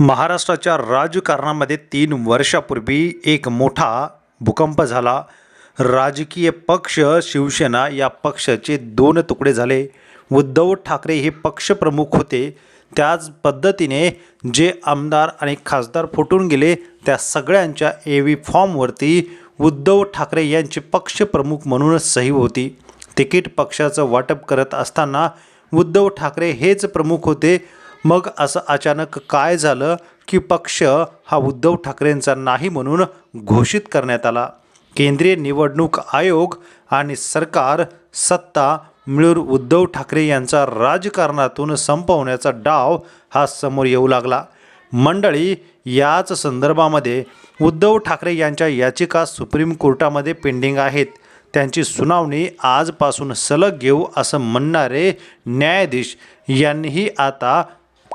महाराष्ट्राच्या राजकारणामध्ये तीन वर्षापूर्वी एक मोठा भूकंप झाला. राजकीय पक्ष शिवसेना या पक्षाचे दोन तुकडे झाले. उद्धव ठाकरे हे पक्षप्रमुख होते. त्याच पद्धतीने जे आमदार आणि खासदार फुटून गेले त्या सगळ्यांच्या ए व्ही फॉर्मवरती उद्धव ठाकरे यांचे पक्षप्रमुख म्हणूनच सही होती. तिकीट पक्षाचं वाटप करत असताना उद्धव ठाकरे हेच प्रमुख होते. मग असं अचानक काय झालं की पक्ष हा उद्धव ठाकरेंचा नाही म्हणून घोषित करण्यात आला. केंद्रीय निवडणूक आयोग आणि सरकार सत्ता मिळून उद्धव ठाकरे यांचा राजकारणातून संपवण्याचा डाव हा समोर येऊ लागला. मंडळी याच संदर्भामध्ये उद्धव ठाकरे यांच्या याचिका सुप्रीम कोर्टामध्ये पेंडिंग आहेत. त्यांची सुनावणी आजपासून सलग घेऊ असं म्हणणारे न्यायाधीश यांनीही आता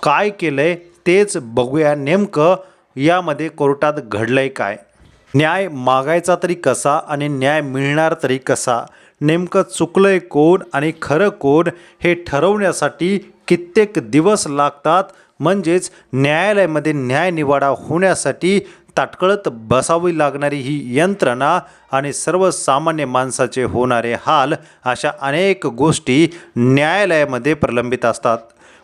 काय केलं आहे तेच बघूया नेमकं यामध्ये कोर्टात घडलं आहे काय. न्याय मागायचा तरी कसा आणि न्याय मिळणार तरी कसा? नेमकं चुकलं आहे कोण आणि खरं कोण हे ठरवण्यासाठी कित्येक दिवस लागतात. म्हणजेच न्यायालयामध्ये न्यायनिवाडा होण्यासाठी ताटकळत बसावी लागणारी ही यंत्रणा आणि सर्वसामान्य माणसाचे होणारे हाल अशा अनेक गोष्टी न्यायालयामध्ये प्रलंबित असतात.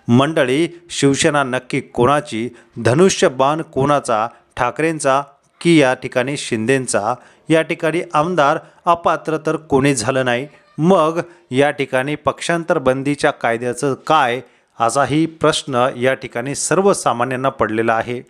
मंडळी शिवसेना नक्की कोणाची? धनुष्यबाण कोणाचा? ठाकरेंचा की या ठिकाणी शिंदेंचा? या ठिकाणी आमदार अपात्र तर कोणी झालं नाही? मग या ठिकाणी पक्षांतर बंदीच्या कायद्याचं काय? असाही प्रश्न या ठिकाणी सर्वसामान्यांना पडलेला आहे.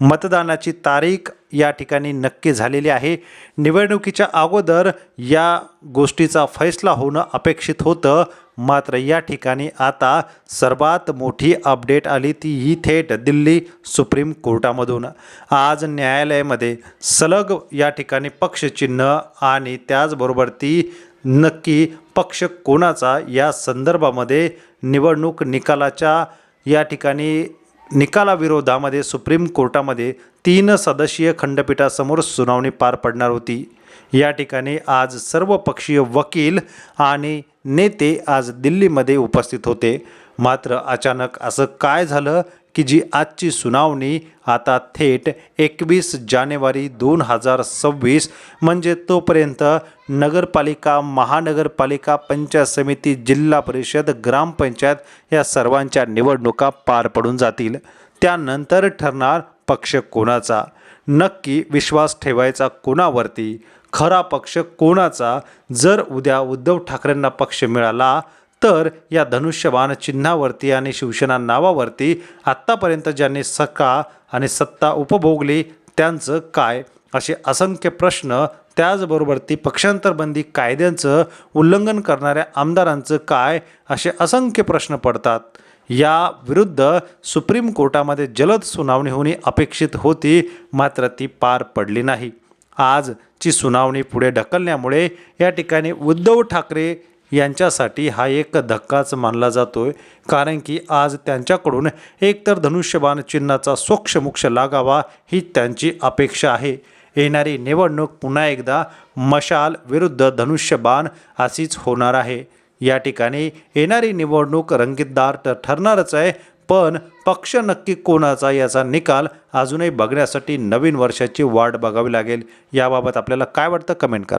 मतदानाची तारीख या ठिकाणी नक्की झालेली आहे. निवडणुकीच्या अगोदर या गोष्टीचा फैसला होणं अपेक्षित होतं. मात्र या ठिकाणी आता सर्वात मोठी अपडेट आली ती ही थेट दिल्ली सुप्रीम कोर्टामधून. आज न्यायालयामध्ये सलग या ठिकाणी पक्षचिन्ह आणि त्याचबरोबर ती नक्की पक्ष कोणाचा या संदर्भामध्ये निवडणूक निकालाच्या या ठिकाणी निकालाविरोधामध्ये सुप्रीम कोर्टामध्ये तीन सदस्यीय खंडपीठासमोर सुनावणी पार पडणार होती या ठिकाणी आज सर्व पक्षीय वकील आणि नेते आज दिल्लीमध्ये उपस्थित होते. मात्र अचानक असं काय झालं की जी आजची सुनावणी आता थेट एकवीस जानेवारी दोन हजार सव्वीस म्हणजे तोपर्यंत नगरपालिका महानगरपालिका पंचायत समिती जिल्हा परिषद ग्रामपंचायत या सर्वांच्या निवडणुका पार पडून जातील. त्यानंतर ठरणार पक्ष कोणाचा? नक्की विश्वास ठेवायचा कोणावरती? खरा पक्ष कोणाचा? जर उद्या उद्धव ठाकरेंना पक्ष मिळाला तर या धनुष्यबाण चिन्हावरती आणि शिवसेना नावावरती आत्तापर्यंत ज्यांनी सका आणि सत्ता उपभोगली त्यांचं काय? असे असंख्य प्रश्न त्याचबरोबर ती पक्षांतरबंदी कायद्यांचं उल्लंघन करणाऱ्या आमदारांचं काय? असे असंख्य प्रश्न पडतात. या विरुद्ध सुप्रीम कोर्टामध्ये जलद सुनावणी होणे अपेक्षित होती मात्र ती पार पडली नाही. आजची सुनावणी पुढे ढकलण्यामुळे या ठिकाणी उद्धव ठाकरे यांच्यासाठी हा एक धक्काच मानला जातोय. कारण की आज त्यांच्याकडून एकतर धनुष्यबाण चिन्हाचा सोक्षमोक्ष लागावा ही त्यांची अपेक्षा आहे. येणारी निवडणूक पुन्हा एकदा मशाल विरुद्ध धनुष्यबाण अशीच होणार आहे. या ठिकाणी येणारी निवडणूक रंगीतदार तर ठरणारच आहे. पण पक्ष नक्की कोणाचा याचा निकाल अजूनही बघण्यासाठी नवीन वर्षाची वाट बघावी लागेल. याबाबत आपल्याला काय वाटतं? कमेंट करा.